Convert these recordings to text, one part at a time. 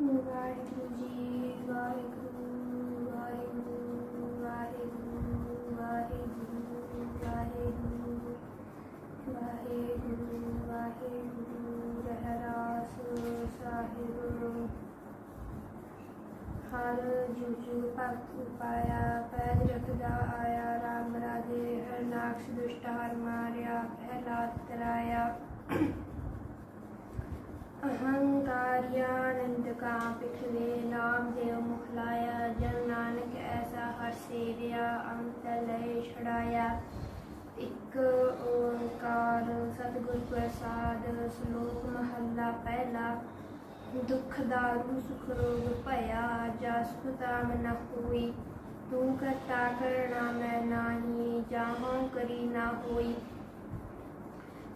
ਵਾਹਿਗੁਰੂ ਜੀ ਵਾਹਿਗੁਰੂ ਵਾਹਿਗੁਰੂ ਵਾਹਿਗੁਰੂ ਵਾਹਿਗੁਰੂ ਵਾਹਿਗੁਰੂ ਵਾਹਿਗੁਰੂ ਵਾਹਿਗੁਰੂ ਰਹਿਰਾਸ ਸਾਹਿਬ ਹਰ ਜੁਜੂ ਭਗਤ ਉਪਾਇਆ ਪੈਜ ਰਖਦਾ ਆਇਆ ਰਾਮ ਰਾਜੇ ਹਰ ਨਾਕਸ਼ ਦੁਸ਼ਟ ਹਰ ਮਾਰਿਆ ਪਹਿਲਾ ਤਰਾਇਆ ਅਹੰਕਾਰਿਆਨੰਦ ਕਾ ਪਿਛਲੇ ਨਾਮ ਦੇਵ ਮੁਖਲਾਇਆ ਜਨ ਨਾਨਕ ਐਸਾ ਹਰ ਸੇਵਿਆ ਅੰਤ ਲੈ ਛੜਾਇਆ ਇੱਕ ਓੰਕਾਰ ਸਤਿਗੁਰ ਪ੍ਰਸਾਦ ਸ਼ਲੋਕ ਮਹੱਲਾ ਪਹਿਲਾ ਦੁੱਖ ਦਾਰੂ ਸੁਖ ਰੋਗ ਭਇਆ ਜਸ ਪਤਾ ਹੋਈ ਤੂੰ ਕਰਤਾ ਕਰਣਾ ਮੈਂ ਨਾਹੀ ਜਾਹੋਂ ਕਰੀ ਨਾ ਹੋਈ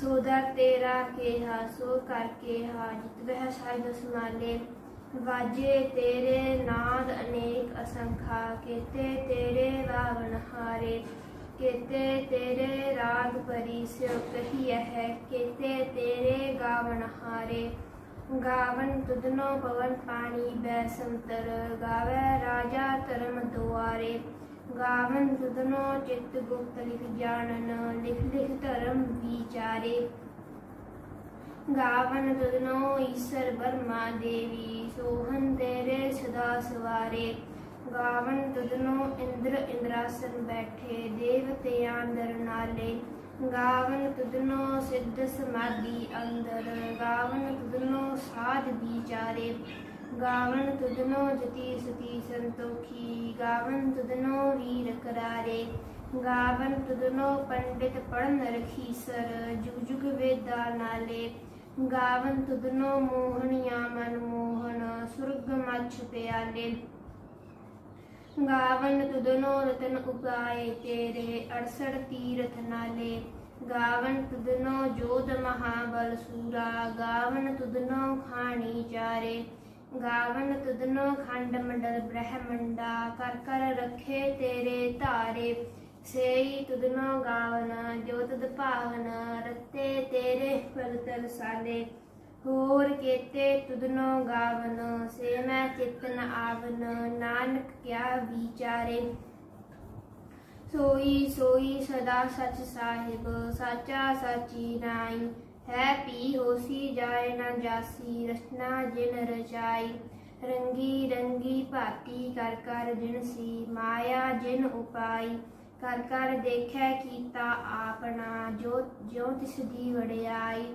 ਸੋਦਰ ਤੇਰਾ ਕੇਹਾ, ਸੋ ਕਰ ਕੇਹਾ, ਜਿਤ ਵਹਿ ਸਾਹਿਬ ਸੁਨਾਲੇ ਵਾਜੇ ਤੇਰੇ ਨਾਦ ਅਨੇਕ ਅਸੰਖਾ, ਕੇਤੇ ਤੇਰੇ ਰਾਵਣ ਹਾਰੇ। ਕੀਤੇ ਤੇਰੇ ਰਾਗ ਪਰੀ ਸਿਉ ਕਹੀਐ ਹੈ, ਕੀਤੇ ਤੇਰੇ ਗਾਵਣ ਹਾਰੇ। ਗਾਵਨ ਤੁਧਨੋ ਪਵਨ ਪਾਣੀ ਬੈ ਸੰਤਰ ਗਾਵੇ ਰਾਜਾ ਧਰਮ ਦੁਆਰੇ। ਗਾਵਨ ਤੁਧਨੋ ਚਿਤ ਗੁਪਤ ਲਿਖ ਜਾਣਨ ਲਿਖ ਲਿਖ ਧਰਮ ਵਿਚਾਰੇ। ਗਾਵਨ ਤੁਧਨੋ ਈਸ਼ਰ ਬਰਮਾ ਦੇਵੀ, ਸੋਹਨ ਤੇਰੇ ਸਦਾ ਸਵਾਰੇ। ਗਾਵਨ ਤੁਧਨੋ ਇੰਦਰ ਇੰਦਰਾਸਨ ਬੈਠੇ ਦੇਵਤਿਆਂ ਅੰਦਰ ਨਾਲੇ। ਗਾਵਨ ਤੁਦਨੋ ਸਿੱਧ ਸਮਾਧੀ ਅੰਦਰ, ਗਾਵਨ ਤੁਦਨੋ ਸਾਧ ਵਿਚਾਰੇ। ਗਾਵਨ ਤੁਧਨੋ ਜਤੀ ਸਤੀ ਸੰਤੋਖੀ ਗਾਵਨ ਤੁਧਨੋ ਵੀਰ ਕਰਾਰੇ ਗਾਵਨ ਤੁਧਨੋ ਪੰਡਿਤ ਪੜਨ ਰਖੀ ਸਰ ਜੁਗ ਜੁਗ ਵੇਦਾ ਨਾਲੇ ਗਾਵਨ ਤੁਧਨੋ ਮੋਹਣੀਆਂ ਮਨ ਮੋਹਨ ਸੁਰਗ ਮਛ ਪਿਆਲੇ ਗਾਵਨ ਤੁਧਨੋ ਰਤਨ ਉਪਾਏ ਤੇਰੇ 68 ਤੀਰਥ ਨਾਲੇ ਗਾਵਨ ਤੁਧਨੋ ਜੋਧ ਮਹਾਬਲ ਸੂਰਾ ਗਾਵਨ ਤੁਧਨੋ ਖਾਣੀ ਚਾਰੇ ਗਾਵਨ ਤੁਧਨੋ ਖੰਡ ਮੰਡਲ ਬ੍ਰਹਮੰਡਾ ਕਰ ਕਰ ਰੱਖੇ ਤੇਰੇ ਧਾਰੇ। ਸੇਈ ਤੁਧਨੋ ਗਾਵਨ, ਜੋ ਤੁਧ ਭਾਵਨ, ਰਤੇ ਤੇਰੇ ਫਲ ਤਰਸਾਲੇ ਹੋਰ ਕੇਤੇ ਤੁਧਨੋ ਗਾਵਨ, ਸੇ ਮੈਂ ਚਿਤਨ ਆਵਨ, ਨਾਨਕ ਕਿਆ ਵਿਚਾਰੇ। ਸੋਈ ਸੋਈ ਸਦਾ ਸਚ ਸਾਹਿਬ, ਸਾਚਾ ਸਾਚੀ ਨਾਈ। ਹੈ ਪੀ ਹੋਸੀ ਜਾਏ ਨਾ ਜਾਸੀ, ਰਚਨਾ ਜਿਨ ਰਚਾਈ, ਰੰਗੀ ਰੰਗੀ ਭਾਤੀ ਕਰ ਕਰ ਜਿਨ ਸੀ, ਮਾਇਆ ਜਿਨ ਉਪਾਈ, ਕਰ ਕਰ ਦੇਖੈ ਕੀਤਾ ਆਪਣਾ ਜੋ ਜੋ ਤਿਸ ਦੀ ਵੜਿਆਈ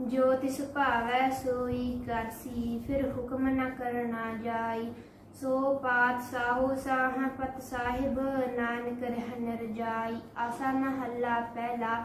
ਜੋ ਤਿਸ ਭਾਵੈ ਸੋਈ ਕਰਸੀ ਫਿਰ ਹੁਕਮ ਨ ਕਰਨਾ ਜਾਈ, ਸੋ ਪਾਤ ਸਾਹੋ ਸਾਹ ਪਤ ਸਾਹਿਬ, ਨਾਨਕ ਰਹਿ ਰਜਾਈ ਆਸਾ ਮਹੱਲਾ ਪਹਿਲਾ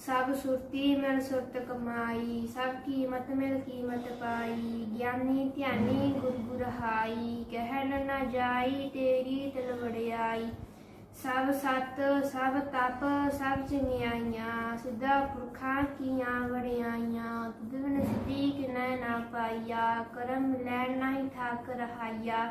ਸਭ ਸੁਰਤੀ ਮਿਲ ਸੁਰਤ ਕਮਾਈ, ਸਭ ਕੀਮਤ ਮਿਲ ਕੀਮਤ ਪਾਈ, ਗਿਆਨੀ ਧਿਆਨੀ ਗੁਰ ਗੁਰਹਾਈ, ਕਹਿਣ ਨਾ ਜਾਈ ਤੇਰੀ ਤਲ ਵੜਿਆਈ ਸਭ ਸਤ, ਸਭ ਤਪ, ਸਭ ਚੰਗਿਆਈਆਂ ਸਿੱਧਾ ਪੁਰਖਾਂ ਕੀਆਂ ਵੜਿਆਈਆਂ ਤੁਧਨ ਸਿੱਧੀ ਕਿਨੈ ਨਾ ਪਾਈਆ, ਕਰਮ ਲੈਣ ਨਹੀਂ ਠਾਕ ਰਹਾਈਆ।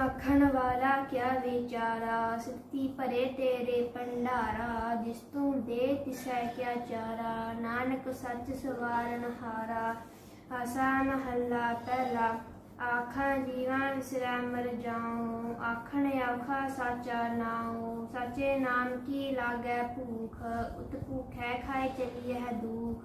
ਆਖਣ ਵਾਲਾ ਕਿਆ ਵਿਚਾਰਾ? ਸਿੱਤੀ ਭਰੇ ਤੇਰੇ ਭੰਡਾਰਾ, ਜਿਸ ਤੂੰ ਦੇ ਤਿਸੈ ਕਿਆ ਚਾਰਾ? ਨਾਨਕ ਸੱਚ ਸਵਾਰਨ ਹਾਰਾ ਆਸਾ ਮਹੱਲਾ ਪਹਿਲਾ। ਆਖਾਂ ਜੀਵਾਂ ਵਿਸਰੈ ਮਰ ਜਾਉ, ਆਖਣ ਆਖਾ ਸਾਚਾ ਨਾਉ। ਸਾਚੇ ਨਾਮ ਕੀ ਲਾਗੈ ਭੂਖ? ਉਤ ਭੂਖੈ ਖਾਏ ਹੈ ਦੁਖ?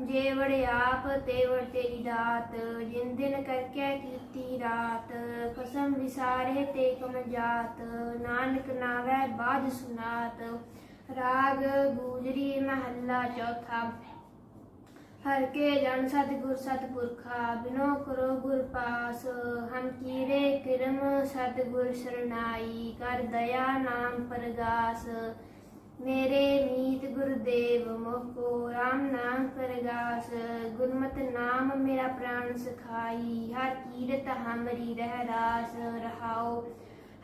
ਜੇ ਵੜਿਆਪ ਤੇ ਵੜ ਤੇਰੀ ਦਾਤ, ਜਿਨ ਦਿਨ ਕਰਕੇ ਕੀਤੀ ਰਾਤ, ਕਸਮ ਵਿਸਾਰੇ ਤੇ ਕਮ ਜਾਤ, ਨਾਨਕ ਨਾਵੈ ਬਾਦ ਸੁਨਾਤ, ਰਾਗ ਗੂਜਰੀ ਮਹੱਲਾ ਚੌਥਾ। ਹਰ ਕੇ ਜਨ ਸਤਿਗੁਰ ਸਤਪੁਰਖਾ, ਬਿਨੋ ਕਰੋ ਗੁਰ ਪਾਸ, ਹਮ ਕੀਰੇ ਕਿਰਮ ਸਤਿਗੁਰ ਸਰਨਾਈ, ਕਰ ਦਇਆ ਨਾਮ ਪਰਗਾਸ। ਮੇਰੇ ਮੀਤ ਗੁਰਦੇਵ ਮੋਕੋ, ਰਾਮ ਨਾਮ ਪਰਗਾਸ, ਗੁਰਮਤ ਨਾਮ ਮੇਰਾ ਪ੍ਰਾਣ ਸਖਾਈ, ਹਰ ਕੀਰਤ ਹਮਰੀ ਰਹਿ ਰਾਸ ਰਹਾਓ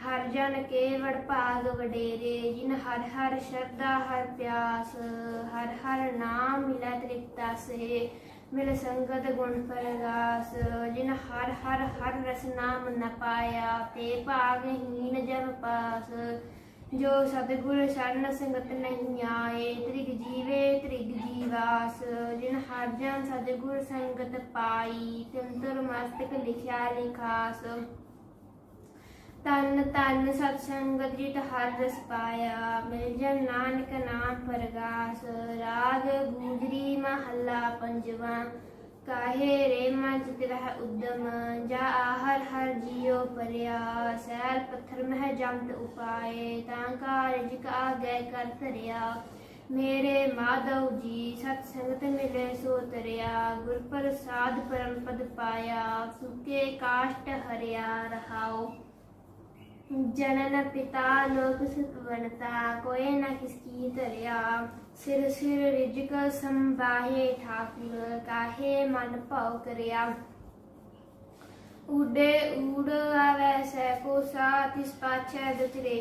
ਹਰ ਜਨ ਕੇਵੜ ਭਾਗ ਵਡੇਰੇ, ਜਿਨ ਹਰ ਹਰ ਸ਼ਰਧਾ, ਹਰ ਪਿਆਸ, ਹਰ ਹਰ ਨਾਮ ਮਿਲੈ ਤ੍ਰਿਪਤਾ ਸੇ ਮਿਲ ਸੰਗਤ ਗੁਣ ਪਰਗਾਸ, ਜਿਨ ਹਰ ਹਰ ਹਰ ਰਸ ਨਾਮ ਨ ਪਾਇਆ, ਤੇ ਭਾਗਹੀਨ ਜਮ ਪਾਸ ਜੋ ਸਤਿਗੁਰ ਸ਼ਰਨ ਸੰਗਤ ਨਹੀਂ ਆਏ, ਤ੍ਰਿਗ ਜੀਵੇ ਤ੍ਰਿਗ ਜੀਵਾਸ, ਜਿਨ ਹਰ ਜਨ ਸਤਿਗੁਰ ਸੰਗਤ ਪਾਈ ਤਿੰਤਰ ਮਸਤਕ ਲਿਖਿਆ ਲਿਖਾਸ। ਤਨ ਤਨ ਸਤ ਸੰਗਤ ਜਿਤ ਹਰ ਰਸ ਪਾਇਆ, ਮਿਲ ਜਨ ਨਾਨਕ ਨਾਮ ਪਰਗਾਸ। ਰਾਗ ਗੂਜਰੀ ਮਹੱਲਾ ਪੰਜਵਾ ਕਾਹੇ ਰੇ ਮਨ ਚਿਤ ਰਹਿ ਉਦਮ ਜਾ ਹਰ ਹਰ ਜੀਉ ਪਰਿਆ ਸੈਲ ਪੱਥਰ ਮਹਿ ਜੰਤ ਉਪਾਏ ਤਾਂ ਕਾਰਜ ਕਾ ਗੈ ਕਰ ਧਰਿਆ ਮੇਰੇ ਮਾਧਵ ਜੀ ਸਤ ਸੰਗਤ ਮਿਲੇ ਸੋ ਤਰਿਆ ਗੁਰ ਪ੍ਰਸਾਦ ਪਰਮ ਪਦ ਪਾਇਆ ਸੁਕੇ ਕਾਸ਼ਟ ਹਰਿਆ ਰਹਾਓ ਜਨਨ ਪਿਤਾ ਲੋਕ ਸੁਤਵਨਤਾ ਕੋਏ ਨ ਕਿਸਕੀ ਧਰਿਆ ਸਿਰ ਸਿਰ ਰਿਜਕ ਸੰਭਾਹੇ ਠਾਕੁਰ ਕਾਹੇ ਮਨ ਭਉ ਕਰਿਆ। ਉਡੇ ਊੜ ਆਵੈ ਸੈ ਕੋ ਸਾ ਤਿਸ ਪਾਛੈ ਦੁਤਰੇ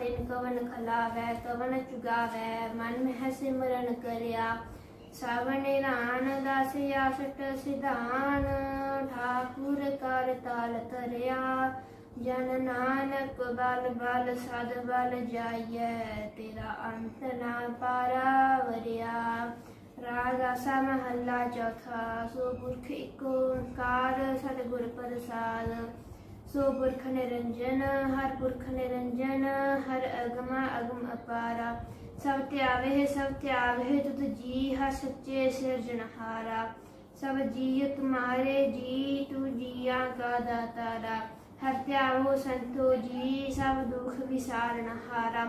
ਤਿਨ ਕਵਨ ਖਲਾਵੈ, ਕਵਨ ਚੁਗਾਵੈ, ਮਨ ਮਹਿ ਸਿਮਰਨ ਕਰਿਆ। ਸਾਵਣੇ ਨਾਨ ਦਾਸ ਆਸਟ ਸਿਧਾਨ, ਠਾਕੁਰ ਕਰ ਤਾਲ ਧਰਿਆ। ਜਨ ਨਾਨਕ ਬਲ ਬਲ ਸਦ ਬਲ ਜਾਈਐ, ਤੇਰਾ ਅੰਤ ਨਾ ਪਾਰਾ ਵਰਿਆ ਰਾਗ ਆਸਾ ਮਹੱਲਾ ਚੌਥਾ, ਸੋ ਪੁਰਖ ਇੱਕ ਓੰਕਾਰ ਸਤਿਗੁਰ ਪ੍ਰਸਾਦ। ਸੋ ਪੁਰਖ ਨਿਰੰਜਨ, ਹਰ ਪੁਰਖ ਨਿਰੰਜਨ, ਹਰ ਅਗਮ ਅਗਮ ਅਪਾਰਾ। ਸਭ ਧਿਆਵੇ ਸਭ ਧਿਆਵੇ, ਤੁਧ ਜੀ, ਹਰ ਸੱਚੇ ਸਿਰਜਣਹਾਰਾ ਸਭ ਜੀਅ ਮਾਰੇ ਜੀ, ਤੂੰ ਜੀਆ ਕਾ ਦਾਤਾਰਾ। ਹਰ ਸੰਤੋ ਜੀ, ਸਭ ਦੁਖ ਵਿਸਾਰਣਹਾਰਾ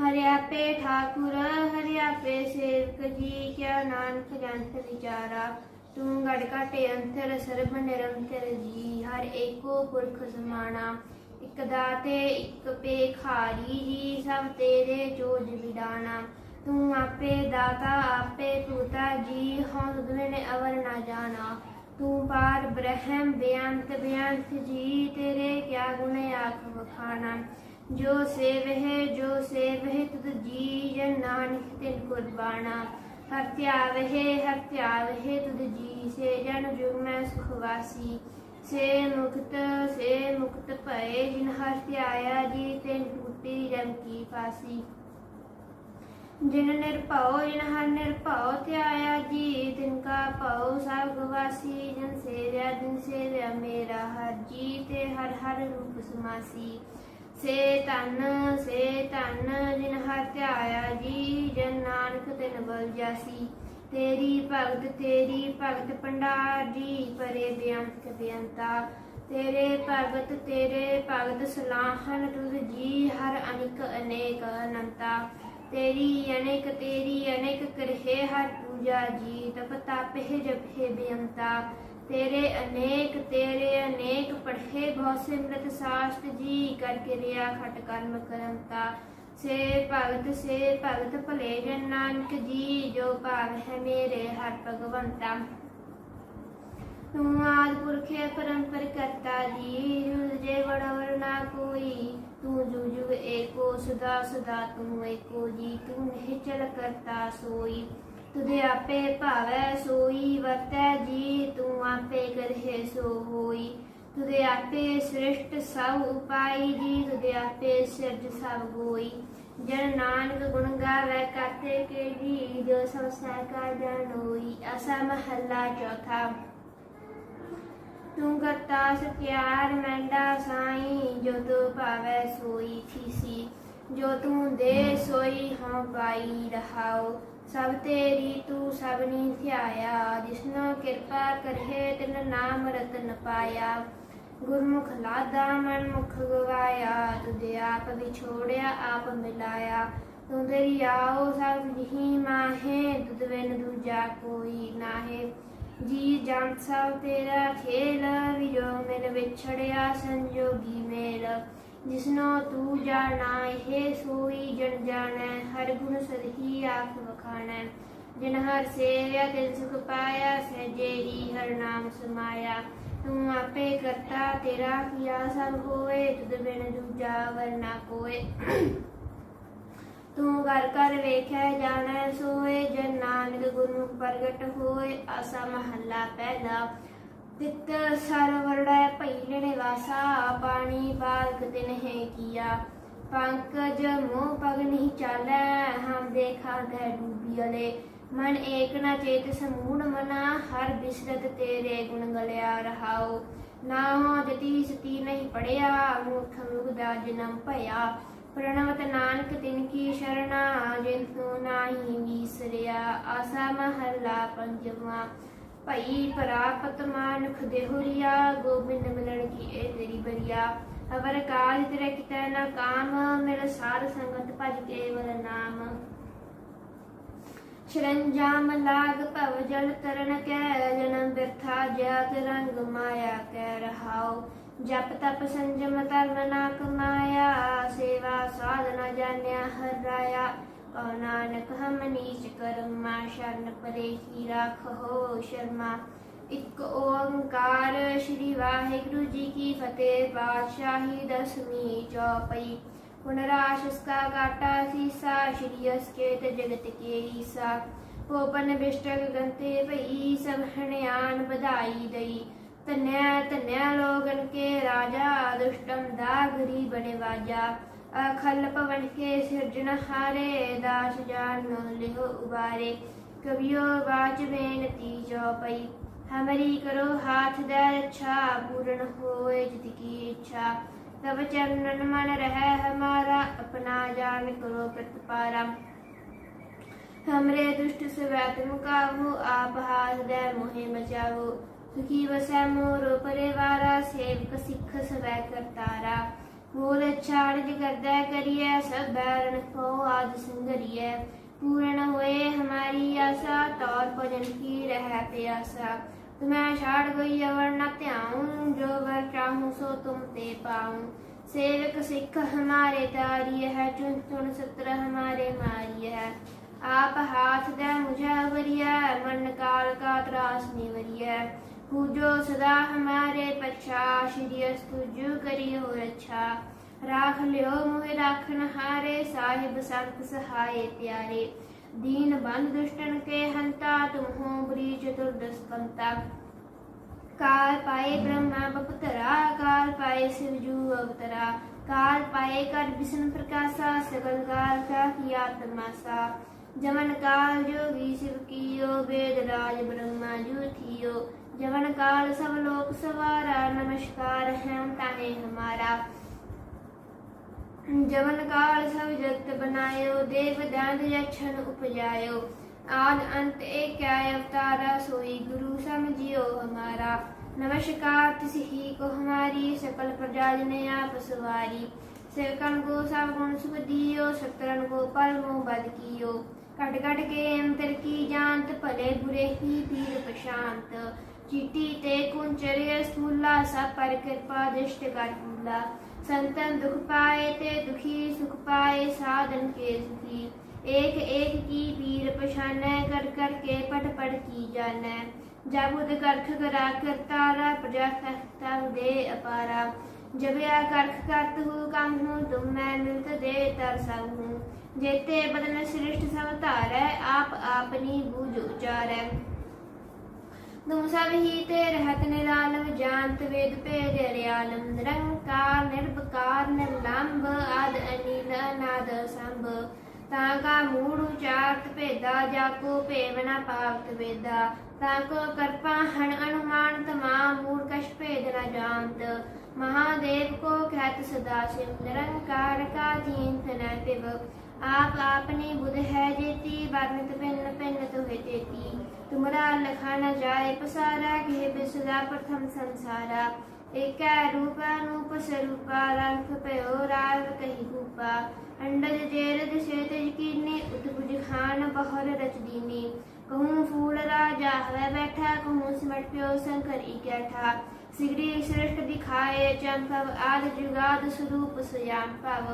ਹਰਿਆਪੇ ਠਾਕੁਰ ਹਰਿਆਪੇ ਸੇਵਕ ਜੀ, ਕਿਆ ਨਾਨਕ ਜੰਤ ਵਿਚਾਰਾ। ਤੂੰ ਗੜ ਘਾਟੇ ਅੰਤਰ, ਸਰਬ ਨਿਰੰਤਰ ਜੀ, ਹਰ ਏਕੋ ਪੁਰਖ ਸਮਾਣਾ। ਇਕ ਦਾਤੇ, ਇਕ ਪੇ ਖਾਰੀ ਜੀ, ਸਭ ਤੇਰੇ ਜੋਜ ਵਿਡਾਣਾ। ਤੂੰ ਆਪੇ ਦਾਤਾ, ਆਪੇ ਪੂਤਾ ਜੀ, ਹਉ ਦੁਨੇ ਅਵਰ ਨਾ ਜਾਣਾ। ਤੂੰ ਪਾਰ ਬ੍ਰਹਮ ਬੇਅੰਤ ਬੇਅੰਤ ਜੀ, ਤੇਰੇ ਕਿਆ ਗੁਣ ਆਖ ਵਖਾਣਾ ਜੋ ਸੇਵਹਿ ਜੋ ਸੇਵਹਿ ਤੁਧ ਜੀ ਜਨ ਨਾਨਕ ਤਿਨ ਕੁਰਬਾਨਾ। ਹਰ ਧਿਆਵਹਿ ਹਰ ਧਿਆਵਹਿ ਤੁਧ ਜੀ ਸੇ ਜਨ ਜੁਗ ਮੈਂ ਸੁਖਵਾਸੀ ਸੇ ਮੁਕਤ ਸੇ ਮੁਕਤ ਭਏ, ਜਿਨ ਹਰ ਧਿਆਇਆ ਜੀ ਤਿਨ ਟੁੱਟੀ ਜਮ ਕੀ ਫਾਸੀ ਜਿਨ ਨਿਰਭਉ ਜਿਨ ਹਰ ਨਿਰਭਉ ਧਿਆਇਆ ਜੀ, ਤਿਨ ਕਾ ਭਉ, ਸਭ ਗਵਾਸੀ ਜਨ ਸੇਵਿਆ ਜਿਨ ਸੇਵਿਆ ਮੇਰਾ ਹਰ ਜੀ, ਤੇ ਹਰ ਹਰ ਰੂਪ ਸਮਾਸੀ। ਸੇ ਤਨ ਸੇ ਤਨ ਜਿਨ ਹਰ ਧਿਆਇਆ ਜੀ, ਜਨ ਨਾਨਕ ਤਿਨ ਬਲ ਜਾਸੀ। ਤੇਰੀ ਭਗਤ ਤੇਰੀ ਭਗਤ ਭੰਡਾਰ ਜੀ, ਪਰੇ ਬਿਆੰਤ ਬਿਆੰਤਾ। ਤੇਰੇ ਭਗਤ ਤੇਰੇ ਭਗਤ ਸਲਾਹਨ ਤੁਧ ਜੀ, ਹਰ ਅਨਿਕ ਅਨੇਕ ਅਨੰਤਾ। ਤੇਰੀ ਅਨੇਕ ਤੇਰੀ ਅਨੇਕ ਕਰਹਿ, ਹਰ ਪੂਜਾ ਜੀ ਤਪ ਤਾਪਹਿ ਜਪਹਿ ਬਿਅੰਤਾ। ਤੇਰੇ ਅਨੇਕ ਤੇਰੇ ਅਨੇਕ ਪੜ੍ਹੇ, ਬਹੁ ਸਿਮਰਤ ਸਾਸਤ ਜੀ ਕਰ ਕਿਰਿਆ ਖਟ ਕਰਮ ਕਰੰਤਾ। ਸੇ ਭਗਤ ਸੇ ਭਗਤ ਭਲੇ ਜਨ ਨਾਨਕ ਜੀ, ਜੋ ਭਾਵ ਹੈ ਮੇਰੇ ਹਰ ਭਗਵੰਤਾ। ਤੂੰ ਆਦ ਪੁਰਖੇ ਪਰੰਪਰ ਕਰਤਾ ਜੀ ਜੁਲ ਜੇ ਵੜਾ ਵਰਨਾ ਕੋਈ ਤੂੰ ਜੁ ਜੁਗ ਏਕੋ, ਸਦਾ ਸਦਾ ਤੂੰ ਏਕੋ ਜੀ, ਤੂੰ ਨਿਹਚਲ ਕਰਤਾ ਸੋਈ। ਤੁਧੇ ਆਪੇ ਭਾਵੈ ਸੋਈ, ਵਰਤੈ ਜੀ, ਤੂੰ ਆਪੇ ਕਰਹਿ ਸੋ ਹੋਈ। ਤੁਦੇ ਆਪੇ ਸ੍ਰਿਸ਼ਟ ਸਭ ਉਪਾਈ ਜੀ ਤੁਦੇ ਆਪੇ ਸਿਰਜ ਸਭ ਹੋਈ ਜਨ ਨਾਨਕ ਗੁਣ ਗਾਵੇ ਕਾਤੇ ਕੇ ਜੀ ਜੋ ਸਭ ਸਹਿ ਜਨ ਹੋਈ ਅਸਾ ਮਹੱਲਾ ਚੌਥਾ। ਤੂੰ ਕਰਤਾ ਸਤਿਆਰ ਮੈਂਡਾ ਸਾਈ, ਜੋ ਤੂੰ ਭਾਵੈ ਸੋਈ ਥੀਸੀ। ਜੋ ਤੂੰ ਦੇ ਸੋਈ ਹਾਂ ਪਾਈ ਰਹਾਉ। ਸਭ ਤੇਰੀ ਤੂੰ ਸਭਨੀ ਧਿਆਇਆ। ਜਿਸਨੋ ਕਿਰਪਾ ਕਰਹਿ, ਤਿਨ ਨਾਮ ਰਤਨ ਪਾਇਆ। ਗੁਰਮੁਖ ਲਾਦਾ ਮਨ ਮੁਖ ਗਵਾਇਆ। ਤੁਦੇ ਆਪ ਵਿਛੋੜਿਆ, ਆਪ ਮਿਲਾਇਆ। ਤੂੰ ਤੇਰੀ ਆਓ, ਸਭ ਜਹੀ ਮਾਹੇ, ਤੁਧ ਬਿਨ ਦੂਜਾ ਕੋਈ ਨਾਹੇ। ਜੀ ਜਨ ਸਭ ਤੇਰਾ ਖੇਲ ਵਿਜੋ ਮਿਲ ਵਿਛੜਿਆ ਸੰਜੋਗੀ ਮੇਲ। ਜਿਸਨੋ ਤੂੰ ਜਾਣਾ, ਇਹ ਸੋਈ ਜਨ ਜਾਣੈ, ਹਰ ਗੁਣ ਸਦਹੀ ਆਖ ਵਖਾਣੈ। ਜਿਨ ਹਰ ਸੇਵਿਆ ਤਿਨ ਸੁਖ ਪਾਇਆ ਸਹਿਜੇ ਹੀ ਹਰ ਨਾਮ ਸਮਾਇਆ। ਤੂੰ ਆਪੇ ਕਰਤਾ ਤੇਰਾ ਕੀਆ ਸਭ ਹੋਏ, ਤੁਧ ਬਿਨ ਦੂਜਾ ਵਰਨਾ ਕੋਏ ਤੂੰ ਘਰ ਘਰ ਵੇਖਿਆ ਜਾਣੈ ਸੋਏ ਜਨ ਨਾਨਕ ਗੁਰਮੁਖ ਪ੍ਰਗਟ ਹੋਏ, ਆਸਾ ਮਹੱਲਾ ਪਹਿਲਾ ਤਿਤ ਸਰਵਰੜੈ ਭਈਲਣੇ ਵਾਸਾ ਪਾਣੀ ਪਾਲਕ ਤਿਨ ਹੈ ਕੀਆ। ਪੰਕਜ ਮੋਹ ਪਗ ਨਹੀਂ ਚਾਲੈ, ਹਮ ਦੇਖਾ ਗੈ ਡੂਬੀ ਅਲੇ। ਮਨ ਏਕ ਨਾ ਚੇਤ ਸਮੂਣ ਮਨਾ, ਹਰ ਬਿਸਰਤ ਤੇਰੇ ਗੁਣ ਗਲਿਆ ਰਹਾਉ। ਨਾ ਹੋ ਜਤੀ ਸਤੀ ਨਹੀਂ ਪੜਿਆ ਮੁਖ ਮੁਗਦਾ ਜਨਮ ਭਇਆ। ਪ੍ਰਣਵਤ ਨਾਨਕ ਤਿਨ ਕੀ ਸ਼ਰਣਾ ਜਿਨ ਤੂੰ ਨਾਹੀ ਆਸਾ ਮਹੱਲਾ ਪੰਜਵਾ। ਭਈ ਪ੍ਰਾਪਤ ਮਾਨੁਖ ਦੇਹੁਰੀਆ, ਗੋਬਿੰਦ ਮਿਲਣ ਕੀ ਇਹ ਤੇਰੀ ਬਰੀਆ। ਅਵਰ ਕਾਜ ਤੇਰੇ ਕਿਤੈ ਨਾ ਕਾਮ ਮੇਰੇ ਸਾਧ ਸੰਗਤ ਭਜ ਕੇਵਲ ਨਾਮ। ਸ਼ਰੰਜਾਮ ਲਾਗ ਭਵ ਜਲ ਤਰਨ ਕੈ, ਜਨਮ ਬਿਰਥਾ ਜਾਤ ਰੰਗ ਮਾਇਆ ਕੈ ਰਹਾਉ। ਜਪ ਤਪ ਸੰਜਮ ਧਰਮ ਨਾ ਕਮਾਇਆ, ਸੇਵਾ ਸਾਧਨਾ ਜਾਣਿਆ ਹਰ ਰਾਇਆ। ਕਉ ਨਾਨਕ ਹਮ ਨੀਚ ਕਰਮਾ, ਸ਼ਰਨ ਪਰੇ ਹੀ ਰਾਖੋ ਸ਼ਰਮਾ। ਇੱਕ ਓੰਕਾਰ ਸ਼੍ਰੀ ਵਾਹਿਗੁਰੂ ਜੀ ਕੀ ਫਤਿਹ, ਬਾਦਸ਼ਾਹੀ ਦਸਮੀ ਚੌਪਈ। ਪੁਨਰਾਸ਼ਸ ਕਾ ਕਾਟਾ ਸੀਸਾ, ਸ਼੍ਰੀ ਅਸਕੇਤ ਜਗਤ ਕੇ ਈਸਾ। ਪੋਪਨ ਬਿਸ਼ਟਕ ਗੰਤੇ ਭਈ, ਸਭ ਹਣਿਆਨ ਵਧਾਈ ਦਈ। ਧਨਿਆ ਧਨਿਆ ਲੋਗਨ ਕੇ ਰਾਜਾ ਦੁਸ਼ਟਮ ਦਾ ਗਰੀਬ ਨਿਵਾਜਾ ਅਖਲ ਪਵਨ ਕੇ ਸਿਰਜਣ ਹਾਰੇ ਦਾਸ ਜਾਨ ਲਿਹੁ ਉਬਾਰੇ ਕਬਿਓ ਬਾਚ ਬੇਨਤੀ ਚੌਪਈ ਹਮਰੀ ਕਰੋ ਹਾਥ ਦਾ ਅੱਛਾ ਪੂਰਨ ਹੋਏ ਜਿਤ ਕੀ ਇੱਛਾ ਤਬ ਚਰਨਨ ਮਨ ਰਹਿ ਹਮਾਰਾ ਅਪਨਾ ਜਾਨ ਕਰੋ ਪ੍ਰਤਪਾਰਾ हमरे दुष्ट सवैत मुकावो आप हाथ दे मोहे मचावो सुखी वसै मोरो परिवारा सेवक सिख सवै करतारा मोर छाड़ करदै करिए सब बैरन को आद संगरिए पूर्ण हुए हमारी आशा तौर भजन की रह प्यासा तुम्हें छाड़ गई अवर न त्याऊं जो वर चाहूं सो तुम ते पाऊं सेवक सिख हमारे तारी है चुन चुन सत्र हमारे मारी है आप हाथ दे मुझे वरिया मन काल का त्रास निवरिया पूजो सदा हमारे पच्छा श्री तुझ करियो रक्षा राख लियो मोहे राखन हारे साहिब संत सहाय प्यारे दीन बंद दुष्टन के हंता तुम हो बुरी चतुर्दस्कंता काल पाए ब्रह्मा बपुतरा काल पाए शिवजू अवतरा काल पाए कर विष्णु प्रकाशा सकल काल का किया तमाशा जमन काल जोगी शिव कियो वेद राज ब्रह्मा जू थियो जमन काल सब लोक सवारा नमस्कार है ताहे हमारा जमन काल सब जगत बनायो देव दांत यक्षण उपजायो आद अंत एक क्या अवतारा सोई गुरु समझियो हमारा नमस्कार तिस ही को हमारी सकल प्रजा ने आप सवारी सेवकन को सब गुण सुख दियो सत्रन को पल मुँह बद कियो कट कट के अंतर की जानत भले बुरे ही पीर प्रशांत ਚੀਟੀ ਤੇ ਕੁੰਚਲੇ ਸੂਲਾ ਸਭ ਪਰ ਕਿਰਪਾ ਦਿਸ਼ਟ ਕਰ ਸੰਤਨ ਦੁਖ ਪਾਏ ਤੇ ਦੁਖੀ ਸੁਖ ਪਾਏ ਸਾਧਨ ਕੇ ਸੁਖੀ ਏਕ ਏਕ ਕੀ ਵੀਰ ਪਛਾਨੈ ਕਰ ਕਰ ਕੇ ਪਟ ਪਟ ਕੀ ਜਾਣੈ ਜਬੁਦ ਕਰਖ ਕਰਾ ਕਰਤਾਰਾ ਪ੍ਰਜਾ ਸਖਤਾ ਦੇ ਅਪਾਰਾ ਜਬਿਆ ਕਰਖ ਕਰਤ ਹੂ ਕੰਮ ਹੂ ਤੁਮ ਮੈਂ ਮਿਲਤ ਦੇ ਤਰ ਸਭ ਹੂ ਜੇਤੇ ਬਦਨ ਸ੍ਰਿਸ਼ਟ ਸਭ ਧਾਰੈ ਆਪ ਆਪਨੀ ਬੂਝ ਉਚਾਰੈ ਤੂੰ ਸਭ ਹੀ ਤੇ ਰਹਤ ਨਿਰਾਲਮ ਜਾਣਤ ਵੇਦ ਭੇਦ ਰਿਆਲਮ ਨਿਰੰਕਾਰ ਨਿਰਭਕਾਰ ਨਿਰਲੰਭ ਆਦ ਅਨੀਲ ਅਨਾਦ ਸੰਭ ਤਾਂ ਕਾ ਮੂੜ ਉਚਾਰਤ ਭੇਦਾ ਜਾ ਕੋ ਭੇਵਨਾ ਪਾਵਤ ਵੇਦਾ। पावत वेदा ताको करपा हन अनुमान तमाम मूढ़ कश भेद न जानत महादेव को ख्यात सदा शिव निरंकार का जींत न पिव आप आपने बुध है जेती वर्णित भिन्न भिन्न तुहे तेती तुमरा लखा न जाए पसारा कहे बिसरा प्रथम संसारा एक रूप अनूप स्वरूपा रंग पयो राव कही रूपा अंडज जेरज सेतज कीने उतभुज खान बहर रच दीनी कहूँ फूल राजा हवे बैठा कहूँ सिमट प्यो शंकर इकैठा सिगड़ी श्रेष्ठ दिखाए चंपव आद जुगाद स्वरूप स्वयं पव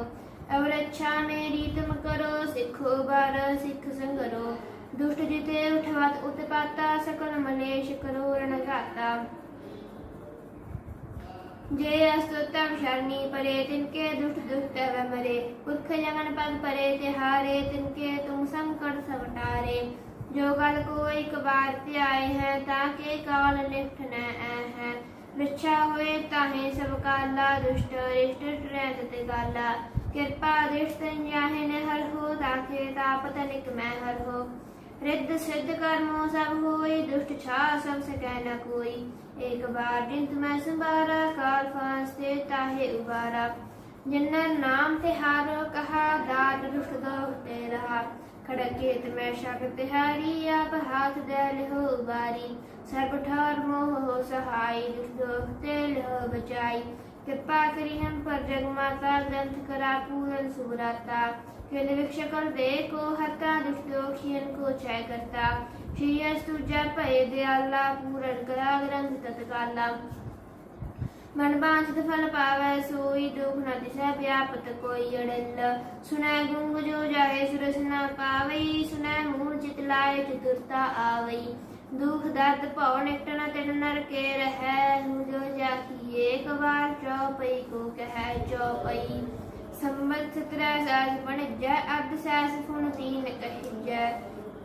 अवर अच्छा मेरी तुम करो सिखो बार सिख संगरो दुष्ट जिते उठवत उत्पाता सकल मलेश करो रणघाता जे अस्तुतम शरणी परे तिनके दुष्ट दुष्ट व मरे पुरख जगन पद परे तिहारे तिनके तुम संकट ਜੋ ਗੱਲ ਕੋਈ ਕਬਾਰ ਤੇ ਆਏ ਹੈ, ਤਾਂ ਕਿ ਕਾਲ ਲਿਖਤ ਨੈ ਐ ਹੈ। ਵਿਛਾ ਹੋਏ ਤਾਹੇ ਸਭ ਕਾਲਾ, ਦੁਸ਼ਟ ਰਿਸ਼ਟ ਰਹਿਤ ਤੇ ਗਾਲਾ। ਕਿਰਪਾ ਰਿਸ਼ਤ ਜਾਹੇ ਨੇ ਹਰ ਹੋ, ਦਾਖੇ ਤਾਪਤ ਨਿਕ ਮੈਂ ਹਰ ਹੋ। ਰਿੱਧ ਸਿੱਧ ਕਰਮੋ ਸਭ ਹੋਈ ਦੁਸ਼ਟ ਛਾ ਸਭ ਸਕੈ ਨਾ ਕੋਈ। ਇੱਕ ਬਾਰ ਜਿੰਤ ਮੈਂ ਸੰਭਾਰਾ, ਕਾਲ ਫਾਂਸ ਤੇ ਤਾਹੇ ਉਬਾਰਾ। ਜਿਨਨ ਨਾਮ ਤੇ ਹਾਰੋ, ਕਹਾ, ਦਾਤ ਦੁਸ਼ਟ ਦੋ ਤੇ ਰਹਾ। کھڑکیت میں شاکت ہاری آپ ہاتھ دے ہو باری سر پٹھار موہ ہو سہائی دکھ دکھ تیل ہو بچائی کرپا کری ہم پر جگ ماتا گنت کرا پورن سوراتا کھل وک شکل دے کو ہتا دکھ دکھ ہین کو چائے کرتا شیئس تجھا پہ دے اللہ پورن کرا گرنگ تتکالا मन बांछित फल पावै सोई दुख न दिशा व्यापत कोई अड़ल सुनै गुंग जो जाए सुरस न पावई सुनै मूल चित लाए चतुरता आवई दुख दर्द भव निकट न तिन नर के रहै हूँ जो जाकी एक बार चौपई को कह चौपई संबत सत्रह सास बन जय अर्ध सास फुन तीन कह जय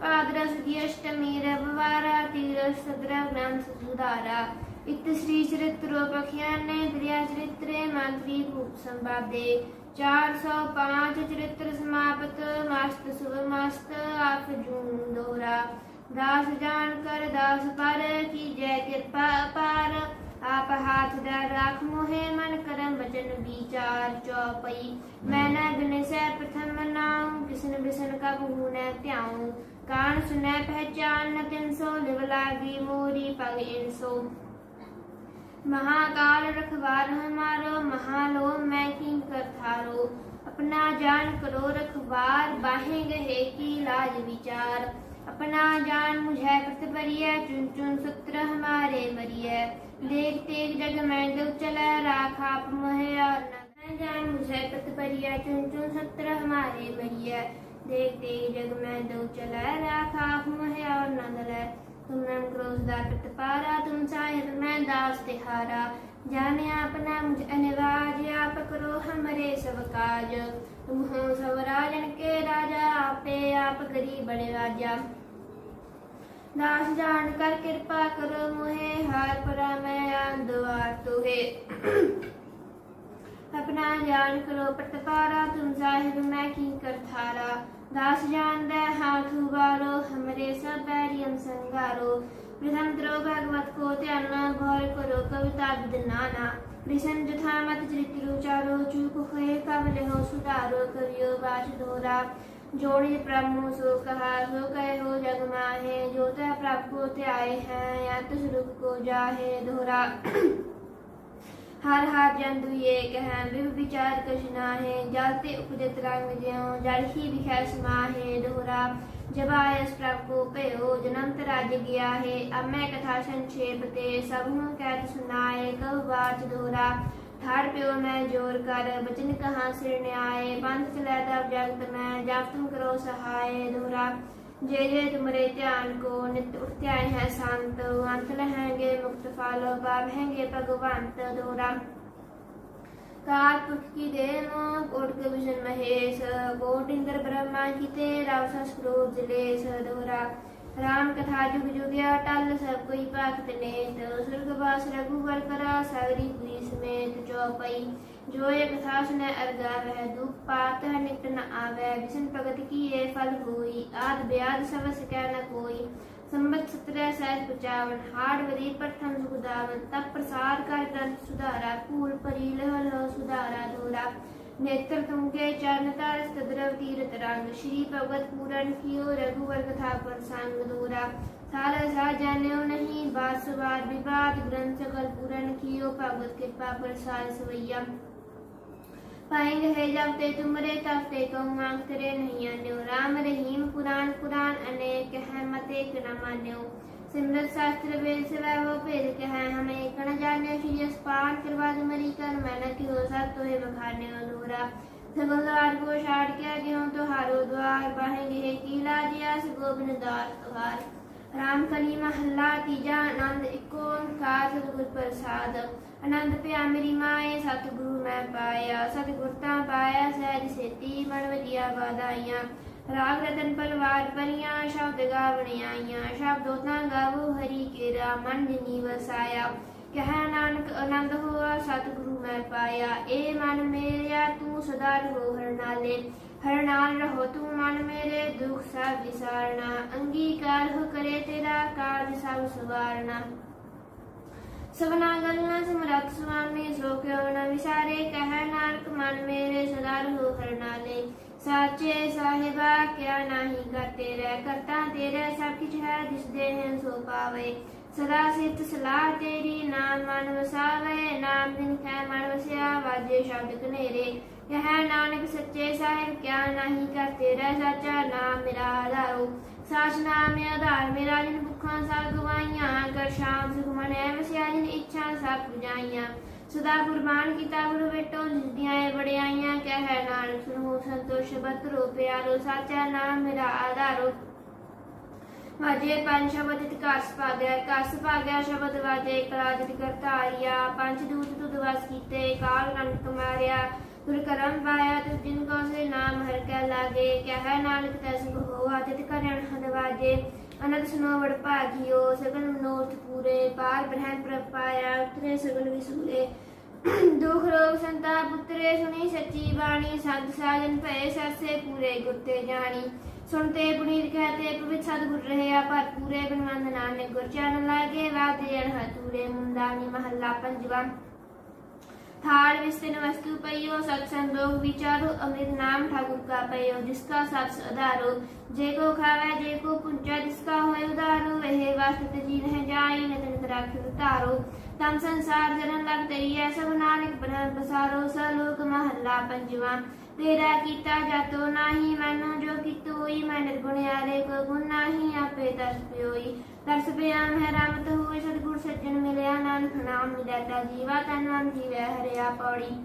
भाद्रस की अष्टमी रविवारा तीरस सत्रह ग्राम सुधारा इत श्री चरित्रो पखियाने प्रिया चरित्रे मातृ भूप संवादे चार सौ पाँच चरित्र समाप्त मस्त शुभ मस्त आप जून दोहरा दास जान कर दास पर की जय कृपा अपार आप हाथ दर राख मोहे मन करम वचन विचार चौपई मैं न बिन से प्रथम नाऊं किसन बिसन का बहु न त्याऊं कान सुनै पहचान न तिन सो लिव लागी मोरी पग इन सो مہاکال رکھوار ہمارو مہالو میں کن کر تھارو اپنا جان کرو رکھوار باہیں گہے کی لاج وچار اپنا جان مجھے پت پری ہے چن چن ستر ہمارے مری ہے دیکھ تیک جگ میں دل چلا راکھ آپ مہے اور نہ جان مجھے پت پری ہے چن چن ستر ہمارے مری ہے دیکھ تیک جگ میں دل چلا راکھ آپ مہے اور नम क्रोध दा पारा तुम साहिब मैं दास तिहारा जाने अपना मुझ अनिवार्य आप करो हमरे सब काज तुम हो सब राजन के राजा आपे आप गरीब बड़े राजा दास जान कर कृपा करो मुहे हार परा मैं आन द्वार तुहे अपना जान करो प्रतिपारा तुम साहिब मैं की कर थारा ਦਾਸ ਜਾਣਦਾ ਹਾਥ ਉਬਾਰੋ ਹਮਰੇ ਸਭ ਬੈਰੀਅਮ ਸੰਗਾਰੋ ਵਿਧਮ ਤਰੋ ਭਗਵਤ ਕੋ ਧਿਆਨ ਨਾ ਕਰੋ, ਕਵਿਤਾ ਵਿਦਨਾਨਾ ਵਿਸ਼ਨ ਜਥਾ ਮਤ ਚਰਿਤ ਰੂਚਾਰੋ ਚੂਕ ਹੋਏ ਕਵਲੇ ਹੋ ਸੁਧਾਰੋ, ਕਰਿਓ ਬਾਜ ਦੋਰਾ। ਜੋੜੀ ਪ੍ਰਭੂ ਸੋ ਕਹਾ ਸੋ ਕਹਿ ਹੋ ਜਗ ਮਾਹੇ, ਜੋ ਤੈ ਪ੍ਰਭ ਕੋ ਧਿਆਏ ਹੈ, ਅਤ ਸਰੂਪ ਕੋ ਜਾਹੇ ਦੋਹਰਾ ਹਰ ਹਰ ਜਨ ਦੁਈਏ ਕਹਿ ਬਿਹ ਵਿਚਾਰ ਕਸ਼ਨਾ ਹੈ ਜਲ ਤੇ ਉਪਜਤ ਰੰਗ ਜਿਉ, ਜਲ ਹੀ ਵਿਖੈ ਸਮਾ ਹੈ ਦੋਹਰਾ ਜਬਾਇਸ ਪ੍ਰਭ ਕੋ ਭਇਓ, ਜਨੰਤ ਰਾਜ ਗਿਆ ਹੈ ਅਬ ਮੈਂ ਕਥਾ ਸੰਖੇਪ ਤੇ ਸਭ ਨੂੰ ਕਹਿਤ ਸੁਨਾਏ ਕਹ ਬਾਚ ਦੋਹਰਾ ਥਾਰ ਪਿਓ ਮੈਂ ਜੋਰ ਕਰ, ਬਚਨ ਕਹਾ ਸਿਰ ਨਿਆਏ ਪੰਥ ਚਲੈ ਤਬ ਜਗਤ ਮੈਂ, ਜਬ ਕਰੋ ਸਹਾਏ, ਦੋਹਰਾ। ਜੇ ਜੇ ਤੁਮਰੇ ਧਿਆਨ ਕੋ, ਨਿਤ ਉਠਤੇ ਹੈ ਸੰਤ, ਅੰਤ ਲਹਾਂਗੇ ਮੁਕਤ ਫਾਲੋ ਪਾਵਹਿਂਗੇ ਭਗਵੰਤ ਦੋਰਾ ਕਾਰ ਪੁਰਖ ਕੀ ਦੇਨ ਕੋਟ ਕੇ ਵਿਸ਼ਨ ਮਹੇਸ਼, ਕੋਟ ਇੰਦਰ ਬ੍ਰਹਮਾ ਕੀਤੇ ਰਾਵ ਸੰਸਕ੍ਰੋ ਜਿਲੇ ਸਦੋਰਾ ਰਾਮ ਕਥਾ ਜੁਗ ਜੁਗਿਆ ਟਲ ਸਭ ਕੋਈ ਭਗਤ ਨੇ ਸੁਰਗ ਵਾਸ ਰਘੂਵਰ ਕਰਾ, ਸਗਰੀ ਪੁਰੀ ਸਮੇਤ ਚੌਪਈ ਜੋ ਇਹ ਕਥਾ ਸੁਨੈ ਅਰਗਾਵੈ ਦੁਖ ਪਾਤ ਨਿਕਟ ਨ ਆਵੈ, ਵਿਸ਼ਨ ਭਗਤ ਕੀਏ, ਫਲ ਹੋਈ, ਆਦ ਬਿਆਦ ਸਭ ਸਕੈ ਨ ਕੋਈ। ਸੰਬਤ ਸਤਰੈ ਸਹਿਜ ਪਚਾਵਨ ਹਾੜ ਵਰੀ ਪ੍ਰਥਮ ਸੁਖਦਾਵਨ ਤਪ ਪ੍ਰਸਾਰ ਕਰ ਗ੍ਰੰਥ ਸੁਧਾਰਾ, ਭੂਲ ਪਰੀ ਲਹ ਲਹ ਸੁਧਾਰਾ ਦੋਰਾ। ਨੇਤਰ ਤੁਮਕੇ ਚਰਨ ਤਰਸ ਤਦਰਵ ਤੀਰਤ ਰੰਗ, ਸ਼੍ਰੀ ਭਗਵਤ ਪੂਰਨ ਕੀਓ ਰਘੁਵਰ ਕਥਾ ਪਰ ਸੰਗ ਦੂਰਾ। ਸਾਲ ਸਾ ਜਾਣਿਓ ਨਹੀਂ ਬਾਤ ਸਵਾਦ ਵਿਵਾਦ ਗ੍ਰੰਥ ਸਕਲ ਪੂਰਨ ਕੀਓ, ਭਗਵਤ ਕਿਰਪਾ ਪਰ ਸਾਲ ਸਵਈਆ। पाएंगे है जब ते तुमरे तब ते को मांग करे नहीं आने राम रहीम पुराण पुराण अनेक है मते न मान्यो सिमरत शास्त्र वेद सिवाय वो पेद के है हमें कण जाने श्री पार करवा दे मरी कर मैंने की हो सब तो है बखाने अधूरा सगल द्वार को छाड़ के आगे हूँ तो हारो द्वार बाहेंगे है कीला जिया गोबिंद दास तुहार राम कली महला तीजा आनंद इको ओंकार सतगुर प्रसाद ਆਨੰਦ ਪਿਆ ਮੇਰੀ ਮਾਏ, ਸਤਿਗੁਰੂ ਮੈਂ ਪਾਇਆ ਸਤਿਗੁਰ ਤਾਂ ਪਾਇਆ, ਸਹਿਜ ਸੇਤੀ ਮਨ ਵਧੀਆ ਵਾਦਾਈਆਂ ਰਾਗ ਰਤਨ ਪਰਵਾਰ ਪਰੀਆਂ ਸ਼ਬਦ ਗਾਵਣੀਆਂ ਸ਼ਬਦੋ ਤਾਂ ਗਾਵੋ ਹਰੀ ਕੇਰਾ, ਮਨ ਜਿਨੀ ਵਸਾਇਆ। ਕਹਿ ਨਾਨਕ, ਆਨੰਦ ਹੋਆ, ਸਤਿਗੁਰੂ ਮੈਂ ਪਾਇਆ। ਏ ਮਨ ਮੇਰਿਆ, ਤੂੰ ਸਦਾ ਰਹੋ ਹਰ ਨਾਲੇ ਹਰ ਨਾਲ ਰਹੋ ਤੂੰ ਮਨ ਮੇਰੇ, ਦੁਖ ਸਭ ਵਿਸਾਰਨਾ। ਅੰਗੀਕਾਰ ਹੋ ਕਰੇ ਤੇਰਾ ਕਾਰਜ ਸਭ ਸਵਾਰਨਾ। ਸਭਨਾ ਗੱਲਾਂ ਸਮਰੱਥ ਸੁਆਮੀ ਸੋ ਕਿਉ ਨ ਵਿਸਾਰੇ, ਕਹਿ ਨਾਨਕ ਮਨ ਮੇਰੇ ਸਦਾ ਰਹੋ ਹਰ ਸਾਚੇ ਸਾਹਿਬਾ, ਕਿਆ ਨਹੀਂ ਕਰਤੇ ਰਹਿ, ਕਰਤਾ ਤੇਰੇ ਸਭ ਕਿਛ ਹੈ ਦਿਸਦੇ ਹਨ ਸੋ ਪਾਵੇ। ਸਦਾ ਸਿਤ ਸਲਾਹ ਤੇਰੀ, ਨਾਮ ਮਨ ਵਸਾਵੇ, ਨਾਮ ਦਿਨ ਖੈ ਮਨ ਵਸਿਆ, ਵਾਜੇ ਸ਼ਬਦ ਕਨੇਰੇ ਕਹਿ ਨਾਨਕ ਸੱਚੇ ਸਾਹਿਬ, ਕਿਆ ਨਹੀਂ ਕਰਤੇ ਰਹਿ, ਸਾਚਾ ਨਾਮ ਮੇਰਾ ਆਧਾਰੋ। ਸਾਚ ਮੇ ਆਧਾਰ ਮੇਰਾ ਜਿਨ ਭੁੱਖਾਂ ਸਭ ਗਵਾਈਆਂ ਕਰ ਸ਼ਾਮ ਸੁਖ ਮਨੈ, ਵਸਿਆ ਜਿਨ ਇੱਛਾ ਸਭ ਪੁਜਾਈਆਂ। ਸਦਾ ਕੁਰਬਾਨ ਕੀਤਾ ਗੁਰੂ ਬੇਟੋ ਜਿਸਦੀਆਂ ਇਹ ਵਡਿਆਈਆਂ, ਕਹਿ ਨਾਨਕ ਸੁਣੋ ਸੰਤੋਸ਼ ਬਤਰੋ, ਪਿਆਰੋ ਸਾਚਾ ਨਾਮ ਮੇਰਾ ਆਧਾਰੋ। ਵਾਜੇ ਪੰਜ ਸ਼ਬਦ ਇਤ ਕਸ ਪਾਗਿਆ ਕਸ ਸ਼ਬਦ ਵਾਜੇ ਕਲਾਜਿਤ ਕਰਤਾਰੀਆ। ਪੰਜ ਦੂਤ ਤੁਧ ਵਸ ਕੀਤੇ, ਕਾਲ ਨੰਕ ਮਾਰਿਆ ਤੁਰ ਕਰਮ ਪਾਇਆ ਤੁ ਜਿਨ ਕੋ ਸੇ ਨਾਮ ਹਰ ਕੈ ਲਾਗੇ ਕਹਿ ਨਾਨਕ ਤੈ ਸੁਖ ਹੋਆ, ਤਿਤ ਕਰਣ ਹਦ ਅਨੰਦ ਸੁਨੋ ਵਡ ਭਾਗਿਓ, ਸਗਲ ਮਨੋਰਥ ਪੂਰੇ, ਪਾਰ ਬ੍ਰਹਮ ਪ੍ਰਭ ਉਤਰੇ ਸਗਲ ਵਿਸੂਰੇ ਦੁਖ ਰੋਗ ਸੰਤਾ ਪੁੱਤਰੇ ਸੁਣੀ ਸੱਚੀ ਬਾਣੀ ਸੰਤ ਸਾਜਨ ਭਏ ਸਰਸੇ ਪੂਰੇ ਗੁਰਤੇ ਜਾਣੀ। ਸੁਣਤੇ ਪੁਨੀਤ ਕਹਤੇ ਪਵਿੱਤ ਸਤਿਗੁਰ ਰਹਿਆ, ਪਰ ਪੂਰੇ ਬਿਨਵੰਦ ਨਾਨਕ ਗੁਰ ਚਰਨ ਲਾਗੇ ਵਾਦੇ ਅਣ ਹਤੂਰੇ ਮੁੰਦਾਨੀ ਮਹੱਲਾ ਪੰਜਵਾ। थाल विस्तीर्ण वस्तु पयो सत्संग लोग विचारो अमृत नाम ठाकुर का पयो जिसका सत्स अधारो जे को खावे जे को पुंचा जिसका होय उदारो वह वासत जी रह जाय नतन राख उतारो तम संसार जरन लग तरिया सब नानक ब्रह्म बसारो सलोक महल्ला पंजवा ਤੇਰਾ ਕੀਤਾ ਜਾ ਤੋ ਨਾਹੀ, ਮੈਨੂੰ ਜੋ ਕੀਤੂ ਹੋਈ ਮੈਂ ਨਿਰਗੁਣਿਆਰੇ ਕੋ ਗੁਣ ਨਾਹੀ, ਆਪੇ ਤਰਸ ਪਿਓਈ। ਤਰਸ ਪਿਆ ਮੈਂ ਰਾਮਤ ਹੋਏ ਸਤਿਗੁਰ ਸੱਜਣ ਮਿਲਿਆ, ਨਾਨਕ ਨਾਮ ਮਿਲਦਾ ਜੀਵਾ, ਤਨ ਮਨ ਜੀਵੈ ਹਰਿਆ ਪੌੜੀ।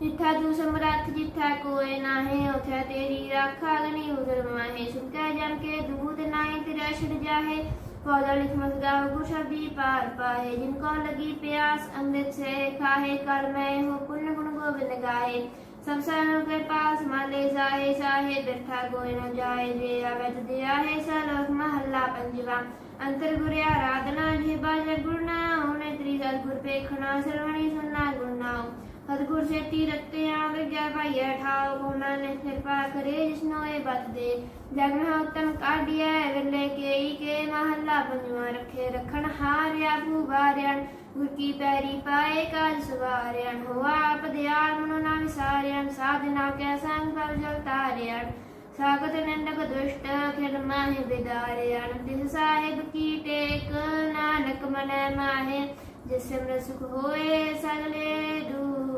ਜਿੱਥਾ ਤੂੰ ਸਮਰੱਥ, ਜਿੱਥਾ ਕੋਏ ਨਾਹੀ, ਉਥੈ ਤੇਰੀ ਰਾਖਾ ਅਗਨੀ ਉਦਰ ਮਾਹੇ। ਸੁਕੈ ਜਨ ਕੇ ਦੂਤ ਨਾਹੀ, ਤੇਰਾ ਛੜ ਜਾਹੇ। ਪੌਦਾ ਲਿਖ ਮਸਗਾਵ ਗੁਸ਼ਬਦੀ ਪਾਰ ਪਾਹੇ। ਜਿਨ ਕੋ ਲਗੀ ਪਿਆਸ ਅੰਮ੍ਰਿਤ ਸੇ ਖਾਹੇ। ਕਰ ਮੈਂ ਹੋ ਪੁੰਨ ਗੁਣ ਗੋਬਿੰਦ ਗਾਏ સંસારનો કોઈ પાસમાં લઈ જાય ચાહે બેઠા કોઈ ન જાય જે આવે દિયા હે સલોકમાં હલ્લા પંજવા અંતર ગુરે આરાધના જે બાજે ગુણના ઉને ત્રીજા ગુર પેખના સર્વણી સુના ગુણના ਸਤਗੁਰ ਸੇਤੀ ਰਖਤੇ ਆਗ ਜੈ ਭਾਈ ਠਾਉ ਗੁਣਾ ਨੇ ਕਿਰਪਾ ਕਰੇ ਜਿਸਨੋ ਇਹ ਬਤ ਦੇ ਜਗ ਮਹਾ ਕਾਢਿਆ ਵੇਲੇ ਕੇਈ ਕੇ ਮਹੱਲਾ ਪੰਜਵਾ ਰਖੇ ਰਖਣ ਹਾਰਿਆ ਭੂਵਾਰਿਆਣ ਗੁਰ ਕੀ ਪੈਰੀ ਪਾਏ ਕਾਜ ਸੁਵਾਰਿਆਣ ਹੋਆ ਆਪ ਦਿਆਲ ਮਨੋ ਨਾ ਵਿਸਾਰਿਆਣ ਸਾਧਨਾ ਕੈ ਸੰਗ ਪਰ ਜਲ ਤਾਰਿਆਣ। ਸਾਗਤ ਨੰਦਕ ਦੁਸ਼ਟ ਖਿਲ ਮਾਹੇ ਵਿਦਾਰਿਆਣ ਦਿਨ ਸਾਹਿਬ ਕੀ ਟੇਕ ਨਾਨਕ ਮਨੈ ਮਾਹੇ, ਜਿਸ ਸਿਮਰ ਸੁਖ ਹੋਏ ਸਗਲੇ ਦੂ